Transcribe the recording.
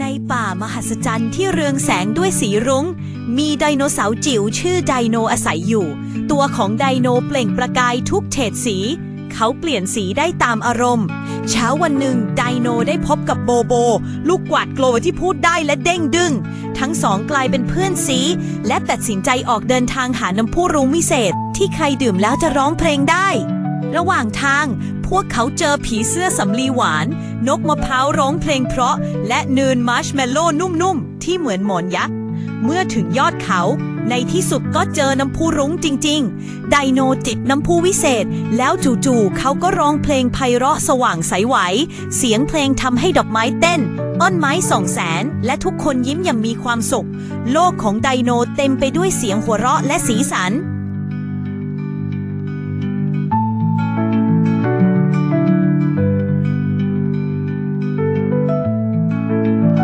ในป่ามหัศจรรย์ที่เรืองแสงด้วยสีรุง้ง มีไดโนเสาร์จิ๋วชื่อไดโนอาศัยอยู่ ตัวของไดโนเปล่งประกายทุกเฉดสี เขาเปลี่ยนสีได้ตามอารมณ์ เช้าวันหนึ่งไดโนได้พบกับโบโบ ลูกกวาดโกลที่พูดได้และเด้งดึง ทั้งสองกลายเป็นเพื่อนสี และตัดสินใจออกเดินทางหาน้ำพุรุ้งวิเศษ ที่ใครดื่มแล้วจะร้องเพลงได้ ระหว่างทาง พวกเขาเจอผีเสื้อสำลีหวาน นกมะพร้าวร้องเพลงเพราะ และเนินมาร์ชเมลโล่นุ่มๆ ที่เหมือนหมอนยักษ์ เมื่อถึงยอดเขา ในที่สุดก็เจอน้ำพุรุ้งจริง ๆ ไดโนจิบน้ำพุวิเศษ แล้วจู่ๆเขาก็ร้องเพลงไพเราะสว่างใสไหว เสียงเพลงทำให้ดอกไม้เต้นต้นไม้สองแสน และทุกคนยิ้มอย่างมีความสุข โลกของไดโนเต็มไปด้วยเสียงหัวเราะและสีสัน